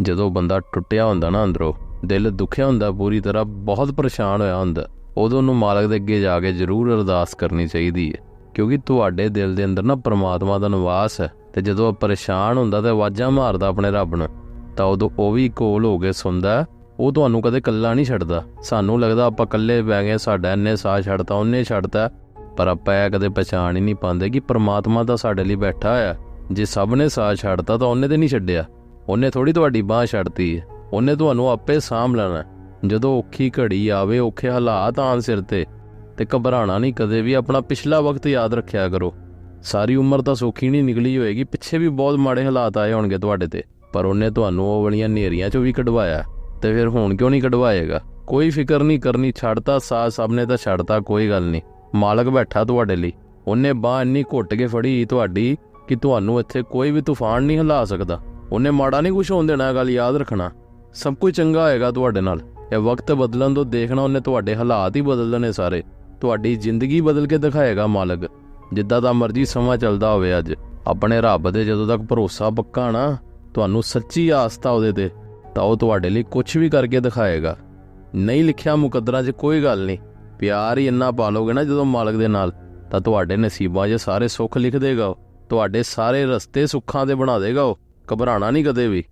ਜਦੋਂ ਬੰਦਾ ਟੁੱਟਿਆ ਹੁੰਦਾ ਨਾ ਅੰਦਰੋਂ, ਦਿਲ ਦੁਖਿਆ ਹੁੰਦਾ ਪੂਰੀ ਤਰ੍ਹਾਂ, ਬਹੁਤ ਪਰੇਸ਼ਾਨ ਹੋਇਆ ਹੁੰਦਾ। ਉਦੋਂ ਨੂੰ ਮਾਲਕ ਦੇ ਅੱਗੇ ਜਾ ਕੇ ਜ਼ਰੂਰ ਅਰਦਾਸ ਕਰਨੀ ਚਾਹੀਦੀ ਹੈ, ਕਿਉਂਕਿ ਤੁਹਾਡੇ ਦਿਲ ਦੇ ਅੰਦਰ ਨਾ ਪ੍ਰਮਾਤਮਾ ਦਾ ਨਿਵਾਸ ਹੈ ਤੇ ਜਦੋਂ ਪਰੇਸ਼ਾਨ ਹੁੰਦਾ ਤੇ ਆਵਾਜ਼ਾਂ ਮਾਰਦਾ ਆਪਣੇ ਰੱਬ ਨੂੰ, ਤਾਂ ਉਦੋਂ ਉਹ ਵੀ ਕੋਲ ਹੋ ਕੇ ਸੁਣਦਾ ਉਹ ਤੁਹਾਨੂੰ ਕਦੇ ਇਕੱਲਾ ਨਹੀਂ ਛੱਡਦਾ। ਸਾਨੂੰ ਲੱਗਦਾ ਆਪਾਂ ਇਕੱਲੇ ਬਹਿ ਗਏ, ਸਾਡਾ ਇੰਨੇ ਸਾਹ ਛੱਡਤਾ, ਉਹਨੇ ਛੱਡਤਾ, ਪਰ ਆਪਾਂ ਇਹ ਕਦੇ ਪਛਾਣ ਹੀ ਨਹੀਂ ਪਾਉਂਦੇ ਕਿ ਪ੍ਰਮਾਤਮਾ ਤਾਂ ਸਾਡੇ ਲਈ ਬੈਠਾ ਹੋਇਆ ਜੇ ਸਭ ਨੇ ਸਾਹ ਛੱਡਤਾ ਤਾਂ ਉਹਨੇ ਤੇ ਨਹੀਂ ਛੱਡਿਆ। ਉਹਨੇ ਥੋੜੀ ਤੁਹਾਡੀ ਬਾਹ ਛੱਡਤੀ ਹੈ ਉਹਨੇ ਤੁਹਾਨੂੰ ਆਪੇ ਸਾਂਭ ਲੈਣਾ। ਜਦੋਂ ਔਖੀ ਘੜੀ ਆਵੇ, ਔਖੇ ਹਾਲਾਤ ਆਣ ਸਿਰ ਤੇ ਤੇ ਘਬਰਾਣਾ ਨਹੀਂ, ਕਦੇ ਵੀ ਆਪਣਾ ਪਿਛਲਾ ਵਕਤ ਯਾਦ ਰੱਖਿਆ ਕਰੋ। ਸਾਰੀ ਉਮਰ ਤਾਂ ਸੌਖੀ ਨਹੀਂ ਨਿਕਲੀ ਹੋਏਗੀ, ਪਿੱਛੇ ਵੀ ਬਹੁਤ ਮਾੜੇ ਹਾਲਾਤ ਆਏ ਹੋਣਗੇ ਤੁਹਾਡੇ ਤੇ। ਪਰ ਉਹਨੇ ਤੁਹਾਨੂੰ ਉਹ ਵਾਲੀਆਂ ਨੇਰੀਆਂ ਚੋਂ ਵੀ ਕਢਵਾਇਆ, ਤੇ ਫਿਰ ਹੁਣ ਕਿਉਂ ਨਹੀਂ ਕਢਵਾਏਗਾ? ਕੋਈ ਫਿਕਰ ਨਹੀਂ ਕਰਨੀ, ਛੱਡਤਾ ਸਾਹ ਸਭ ਨੇ ਤਾਂ ਛੱਡਤਾ, ਕੋਈ ਗੱਲ ਨਹੀਂ। ਮਾਲਕ ਬੈਠਾ ਤੁਹਾਡੇ ਲਈ। ਉਹਨੇ ਬਾਹ ਇੰਨੀ ਘੁੱਟ ਕੇ ਫੜੀ ਤੁਹਾਡੀ, ਕਿ ਤੁਹਾਨੂੰ ਇੱਥੇ ਕੋਈ ਵੀ ਤੂਫਾਨ ਨਹੀਂ ਹਿਲਾ ਸਕਦਾ। ਉਹਨੇ ਮਾੜਾ ਨਹੀਂ ਕੁਝ ਹੋਣ ਦੇਣਾ ਗੱਲ ਯਾਦ ਰੱਖਣਾ। ਸਭ ਕੁਝ ਚੰਗਾ ਹੋਏਗਾ ਤੁਹਾਡੇ ਨਾਲ। ਇਹ ਵਕਤ ਬਦਲਣ ਤੋਂ ਦੇਖਣਾ ਉਹਨੇ ਤੁਹਾਡੇ ਹਾਲਾਤ ਹੀ ਬਦਲ ਦੇਣੇ ਸਾਰੇ। ਤੁਹਾਡੀ ਜ਼ਿੰਦਗੀ ਬਦਲ ਕੇ ਦਿਖਾਏਗਾ ਮਾਲਕ। ਜਿੱਦਾਂ ਦਾ ਮਰਜ਼ੀ ਸਮਾਂ ਚੱਲਦਾ ਹੋਵੇ ਅੱਜ। ਆਪਣੇ ਰੱਬ ਦੇ ਜਦੋਂ ਤੱਕ ਭਰੋਸਾ ਪੱਕਾ ਨਾ, ਤੁਹਾਨੂੰ ਸੱਚੀ ਆਸਤਾ ਉਹਦੇ ਤੇ, ਤਾਂ ਉਹ ਤੁਹਾਡੇ ਲਈ ਕੁਝ ਵੀ ਕਰਕੇ ਦਿਖਾਏਗਾ। ਨਹੀਂ ਲਿਖਿਆ ਮੁਕੱਦਰਾਂ 'ਚ ਕੋਈ ਗੱਲ ਨਹੀਂ। ਪਿਆਰ ਹੀ ਇੰਨਾ ਪਾਲੋਗੇ ਨਾ ਜਦੋਂ ਮਾਲਕ ਦੇ ਨਾਲ, ਤਾਂ ਤੁਹਾਡੇ ਨਸੀਬਾਂ 'ਚ ਸਾਰੇ ਸੁੱਖ ਲਿਖ ਦੇਗਾ ਉਹ। ਤੁਹਾਡੇ ਸਾਰੇ ਰਸਤੇ ਸੁੱਖਾਂ ਦੇ ਬਣਾ ਦੇਗਾ ਉਹ। ਘਬਰਾਣਾ ਨਹੀਂ ਕਦੇ ਵੀ।